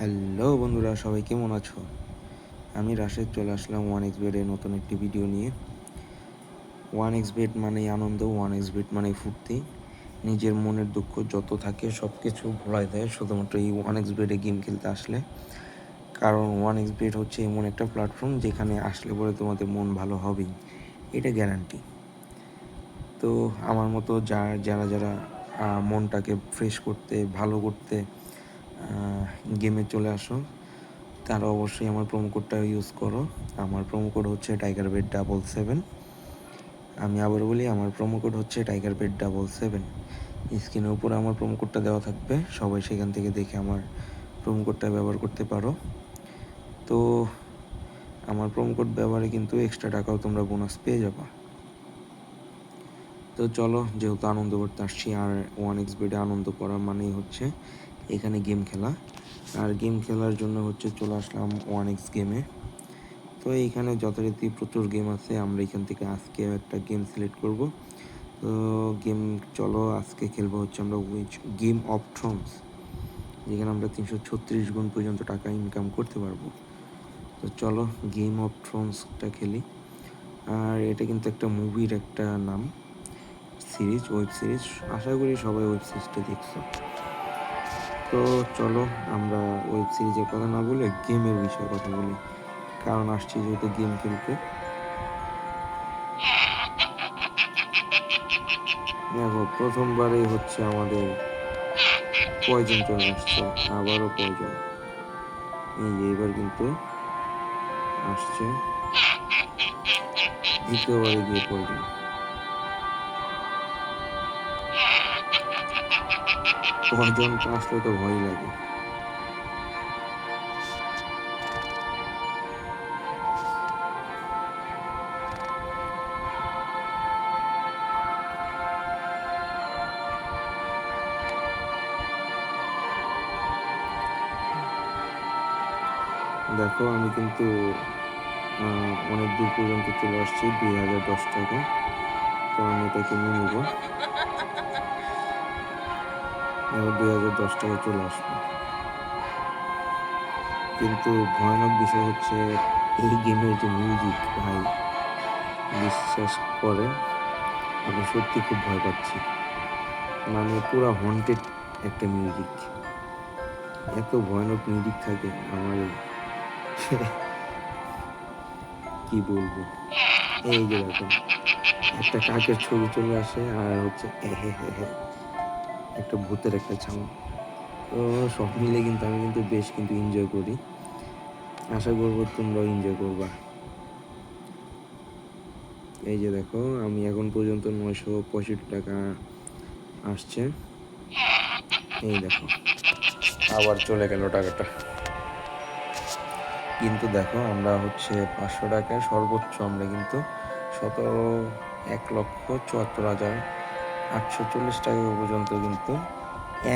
Hello বন্ধুরা, সবাই কেমন আছো? আমি রাশেদ, চলে আসলাম ওয়ান এক্স বেডের নতুন একটি ভিডিও নিয়ে। ওয়ান এক্স বেড মানেই আনন্দ ওয়ান এক্স বেড মানেই ফুর্তি। নিজের মনের দুঃখ যত থাকে সব কিছু ভোলাই দেয়, শুধুমাত্র এই ওয়ান এক্স বেডে গেম খেলতে আসলে। কারণ ওয়ান এক্স বেড হচ্ছে এমন একটা প্ল্যাটফর্ম যেখানে আসলে পরে তোমাদের মন ভালো হবেই, এটা গ্যারান্টি তো আমার মতো যারা যারা যারা মনটাকে ফ্রেশ করতে, ভালো করতে গেমে চলে আসো। তারা অবশ্যই আমার প্রোমো কোডটা ইউজ করো। আমার প্রোমো কোড হচ্ছে টাইগার বেড ডাবল সেভেন আমি আবার বলি, আমার প্রোমো কোড হচ্ছে টাইগার বেড ডাবল সেভেন স্ক্রিনের উপরে আমার প্রোমো কোডটা দেওয়া থাকবে। সবাই সেখান থেকে দেখে আমার প্রোমো কোডটা ব্যবহার করতে পারো। তো আমার প্রোমো কোড ব্যবহারে কিন্তু এক্সট্রা টাকাও তোমরা বোনাস পেয়ে যাবা। তো চলো, যেহেতু আনন্দ করতে আসছি, আর ওয়ান এক্স বেডে আনন্দ করা মানেই হচ্ছে এখানে গেম খেলা। আর গেম খেলার জন্য হচ্ছে চলে আসলাম ওয়ান এক্স গেমে তো এইখানে যথারীতি প্রচুর গেম আছে, আমরা এখান থেকে আজকে একটা গেম সিলেক্ট করব। তো গেম চলো আজকে খেলব হচ্ছে আমরা উইচ গেম অফ থ্রোনস যেখানে আমরা তিনশো ছত্রিশ গুণ পর্যন্ত টাকা ইনকাম করতে পারব। তো চলো গেম অফ থ্রোনসটা খেলি। আর এটা কিন্তু একটা মুভির একটা নাম। সিরিজ ওয়েব সিরিজ আশা করি সবাই ওয়েব সিরিজটা দেখছ। তো চলো আমরা ওয়েব সিরিজের কথা না বলে গেমের বিষয়ে কথা বলি। কারণ আসছি যেহেতু গেম খেলতে। দেখো, প্রথমবারেই হচ্ছে আমাদের পয়জন চলে আসছে, আবারও পয়জন এই যে এবার কিন্তু আসছে দ্বিতীয়বারে গিয়ে পয়জন পয়জনটা আসলে তো ভয় লাগে। দেখো, আমি কিন্তু অনেক দূর পর্যন্ত চলে আসছি, দুই হাজার দশ টাকা। তো আমি এটাকে নিয়ে নেব। এবার দুই হাজার দশ টাকা চলে আসব। কিন্তু ভয়ানক বিষয় হচ্ছে, এই গেমের যে মিউজিক ভাই, বিশ্বাস করে আমি সত্যি খুব ভয় পাচ্ছি। মানে পুরো হন্টেড একটা মিউজিক এত ভয়ানক মিউজিক থাকে আমার কি বলব? এই যে একটা কাকের ছবি চলে আসে আর হচ্ছে এ হে হে হে। একটা ভূতের একটা ছাউ। তো সব মিলে কিন্তু আমি কিন্তু বেশ কিন্তু এনজয় করি। আশা করব তোমরাও এনজয় করবা। এই যে দেখো, আমি এখন পর্যন্ত নয়শো পঁয়ষট্টি টাকা আসছে। এই দেখো। আবার চলে গেল টাকাটা। কিন্তু দেখো, আমরা হচ্ছে পাঁচশো টাকায় সর্বোচ্চ আমরা কিন্তু সতেরো, এক লক্ষ চুয়াত্তর হাজার আটশো চল্লিশ টাকা পর্যন্ত কিন্তু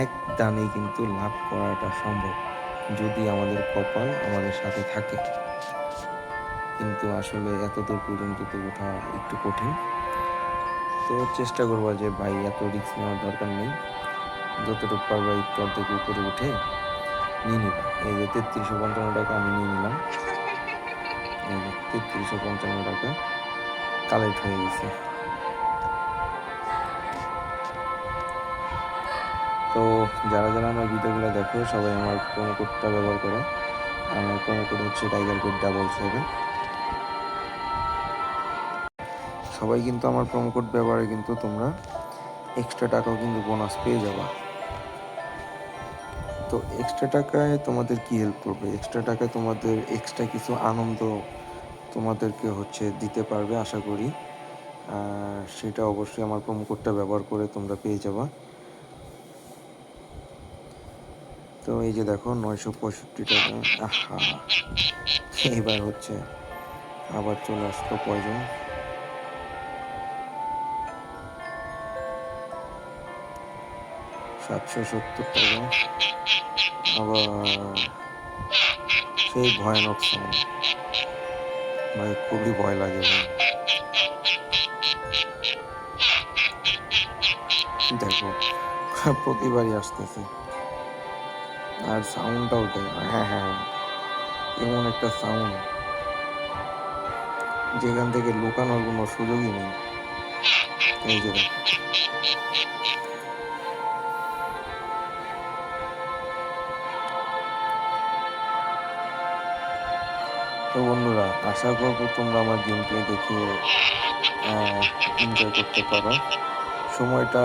এক দানে কিন্তু লাভ করাটা সম্ভব, যদি আমাদের কপাল আমাদের সাথে থাকে। কিন্তু আসলে এত দূর পর্যন্ত তো ওঠা একটু কঠিন। তো চেষ্টা করবা যে ভাই এত রিস্ক নেওয়ার দরকার নেই। যতটুকু পারবা একটু অর্ধেক উপরে উঠে নিয়ে নিবা। এই যে তেত্রিশশো পঞ্চান্ন টাকা আমি নিয়ে নিলাম। তেত্রিশশো পঞ্চান্ন টাকা কালেক্ট হয়ে গেছে। তো যারা যারা আমার ভিডিওগুলো দেখো, সবাই আমার প্রোমো কোডটা ব্যবহার করো। আমার প্রোমো কোড হচ্ছে টাইগার কোড ডাবল সেভেন সবাই কিন্তু আমার প্রোমো কোড ব্যবহারে কিন্তু তোমরা এক্সট্রা টাকাও কিন্তু বোনাস পেয়ে যাবা। তো এক্সট্রা টাকায় তোমাদের কি হেল্প করবে? এক্সট্রা টাকায় তোমাদের এক্সট্রা কিছু আনন্দ তোমাদেরকে হচ্ছে দিতে পারবে, আশা করি। সেটা অবশ্যই আমার প্রোমো কোডটা ব্যবহার করে তোমরা পেয়ে যাবা। তো এই যে দেখো, নয়শো পঁয়ষট্টি টাকা। আহা। এবার হচ্ছে আবার চলে আসলো পয়জন। সাতশো সত্তর টাকা। আবার সেই ভয়ানক সময়। ভাই খুবই ভয় লাগে দেখো, প্রতিবারই আসতেছে। আর সাউন্ডটাও দেয়। হ্যাঁ হ্যাঁ হ্যাঁ। এমন একটা সাউন্ড যেখান থেকে লুকানোর কোনো সুযোগই নেই। তো বন্ধুরা, আশা করব তোমরা আমার গেম প্লে দেখে এনজয় করতে পারো। সময়টা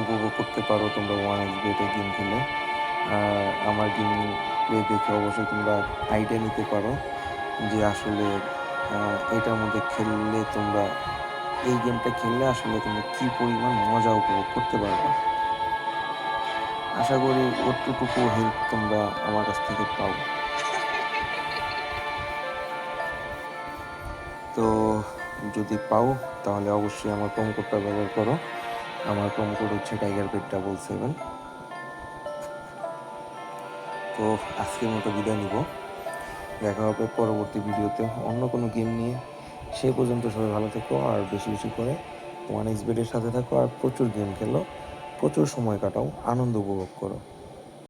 উপভোগ করতে পারো তোমরা ওয়ান এক্স গেম খেলে। আমার গেম প্লে দেখে অবশ্যই তোমরা আইডিয়া নিতে পারো যে আসলে এটার মধ্যে খেললে তোমরা এই গেমটা খেললে আসলে তোমরা কী পরিমাণ মজা উপভোগ করতে পারবে। আশা করি অতটুকু হেল্প তোমরা আমার কাছ থেকে পাও। তো যদি পাও, তাহলে অবশ্যই আমার প্রোমো কোডটা ব্যবহার করো। আমার প্রোমো কোড হচ্ছে টাইগার পেট ডাবল সেভেন তো আজকের মতো বিদায় নিব। দেখা হবে পরবর্তী ভিডিওতে অন্য কোনো গেম নিয়ে। সে পর্যন্ত সবাই ভালো থেকো আর বেশি বেশি করে ওয়ান এক্স বেডের সাথে থাকো আর প্রচুর গেম খেলো। প্রচুর সময় কাটাও, আনন্দ উপভোগ করো।